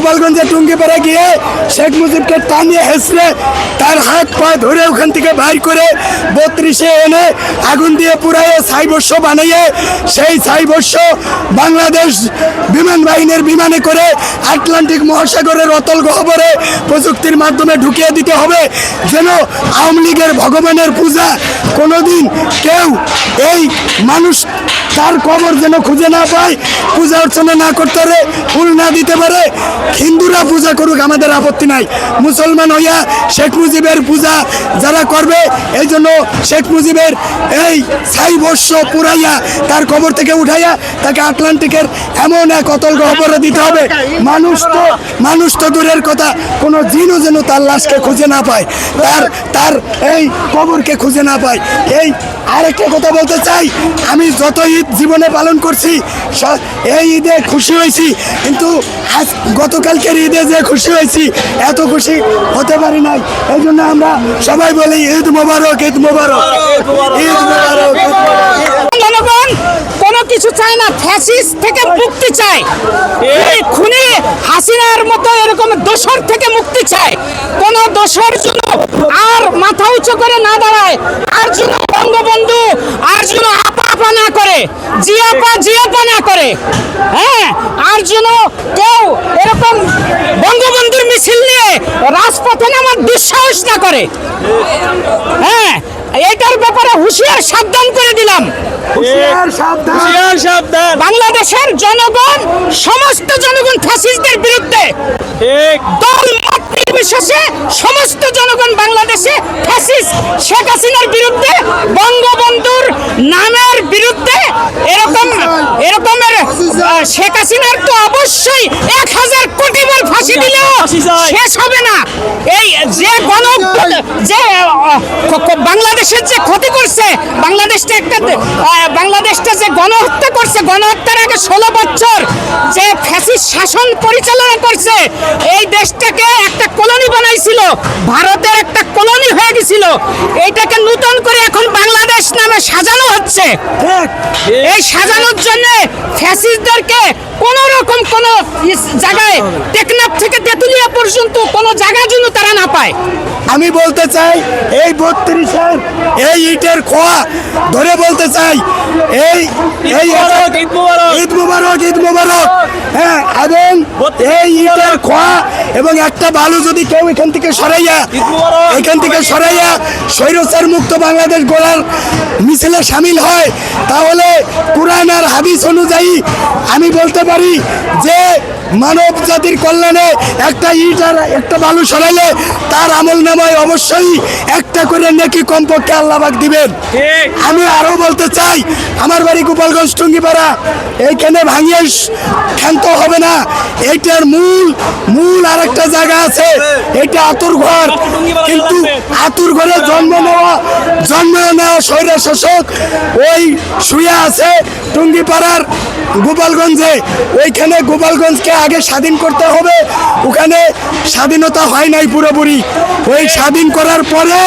গোপালগঞ্জে টুঙ্গিপাড়া গিয়ে শেখ মুজিবকে টানিয়ে হেসড়ে তার হাত পা ধরে ওখান থেকে বাইর করে বত্রিশে এনে আগুন দিয়ে পুরাইয়ে ছাইবস্য বানিয়ে সেই ছাইবস্য বাংলাদেশ বিমান বাহিনীর বিমানে করে আটলান্টিক মহাসাগরের অতল গহ্বরে প্রযুক্তির মাধ্যমে ঢুকিয়ে দিতে হবে। যেন আওয়ামী লীগের ভগবানের পূজা কোনোদিন কেউ এই মানুষ তার কবর যেন খুঁজে না পায় পূজা অর্চনা না করতে পারে, ফুল না দিতে পারে, হিন্দুরা পূজা করুক, আমাদের আপত্তি নাই। মুসলমান হইয়া শেখ মুজিবের পূজা যারা করবে, এই জন্য শেখ মুজিবের এই ছাই বর্ষ পুরাইয়া তার কবর থেকে উঠাইয়া তাকে আটলান্টিকের এমন এক অতল গহ্বরে দিতে হবে। মানুষ তো মানুষ তো দূরের কথা, কোনো জিনও যেন তার লাশকে খুঁজে না পায়, তার তার এই কবরকে খুঁজে না পায়। এই আরেকটা কথা বলতে চাই, আমি যত ঈদ জীবনে পালন করছি এই ঈদে খুশি হয়েছি কিন্তু আজ গতকালকের ঈদে যে খুশি হয়েছি এত খুশি হতে পারি নাই। এই জন্য আমরা সবাই বলি ঈদ মোবারক ঈদ মোবারক। ঈদ মোবারক। জনগণ কোনো কিছু চায় না ফ্যাসিস থেকে মুক্তি চায়। এই খুনি হাসিনার মতো এরকম দোষর থেকে মুক্তি চায়। কোন দোষর জন্য আর মাথা উঁচু করে না দাঁড়ায় আর জন্য বঙ্গবন্ধু আর জন্য আপা আপা না করে জিয়াপা জিয়াপা না করে। হ্যাঁ আর জন্য কেউ এরকম বঙ্গবন্ধুর মিছিল নিয়ে রাজপথে নামার দুঃসাহস না করে। হ্যাঁ এটার ব্যাপারে হুঁশিয়ার সাবধান করে দিলাম। বাংলাদেশের জনগণ সমস্ত জনগণ ফ্যাসিস্টদের বিরুদ্ধে। দল মত নির্বিশেষে সমস্ত জনগণ বাংলাদেশে ফ্যাসিস্ট শেখ হাসিনার বিরুদ্ধে বঙ্গবন্ধুর নামের বিরুদ্ধে এরকম এরকমের আহ, শেখ হাসিনার তো অবশ্যই এক হাজার কোটি বার ফাঁসি দিলেও শেষ হবে না। এই যে গণ যে বাংলাদেশের যে ক্ষতি করছে বাংলাদেশটা একটা বাংলাদেশটা যে গণহত্যা করছে গণহত্যার আগে ষোলো বছর যে ফ্যাসিস্ট শাসন পরিচালনা করছে এই দেশটাকে একটা কলোনি বানাইছিল। ভারতের একটা কলোনি হয়ে গেছিল। এইটাকে নতুন করে এখন বাংলাদেশ নামে সাজানো হচ্ছে। এই সাজানোর জন্য ফ্যাসিস্টদেরকে কোন রকম কোন জায়গায় টেকনাফ থেকে তেতুলিয়া পর্যন্ত কোন জায়গার জন্য তারা না পায়। আমি বলতে চাই এই বত্রিশের এই ইটের খোয়া ধরে বলতে চাই এই এই ঈদ মুবারক ঈদ মুবারক। হ্যাঁ এবং এই ইটের খোয়া এবং একটা বালু যদি কেউ এখান থেকে সরাইয়া এখান থেকে সরাইয়া স্বৈরচার মুক্ত বাংলাদেশ গড়ার মিছিলে সামিল হয় তাহলে কোরআন আর হাদিস অনুযায়ী আমি বলতে পারি যে মানব জাতির কল্যাণে একটা ইট আর একটা বালু সরাইলে তার আমল নামায় অবশ্যই একটা করে নেকি কমপক্ষে আল্লাহবাক দিবেন। আমি আরও বলতে চাই আমার বাড়ি গোপালগঞ্জ টুঙ্গিপাড়া এইখানে ভাঙিয়ে ক্ষান্ত হবে না। এইটার মূল মূল আর একটা জায়গা আছে এটা আতুর ঘর। কিন্তু আতুর ঘরে জন্ম নেওয়া জন্ম নেওয়া স্বৈরা শাসক ওই শুয়ে আছে টুঙ্গিপাড়ার গোপালগঞ্জে। ওইখানে গোপালগঞ্জকে আগে স্বাধীন করতে হবে। ওখানে স্বাধীনতা হয় নাই পুরোপুরি। ওই স্বাধীন করার পরে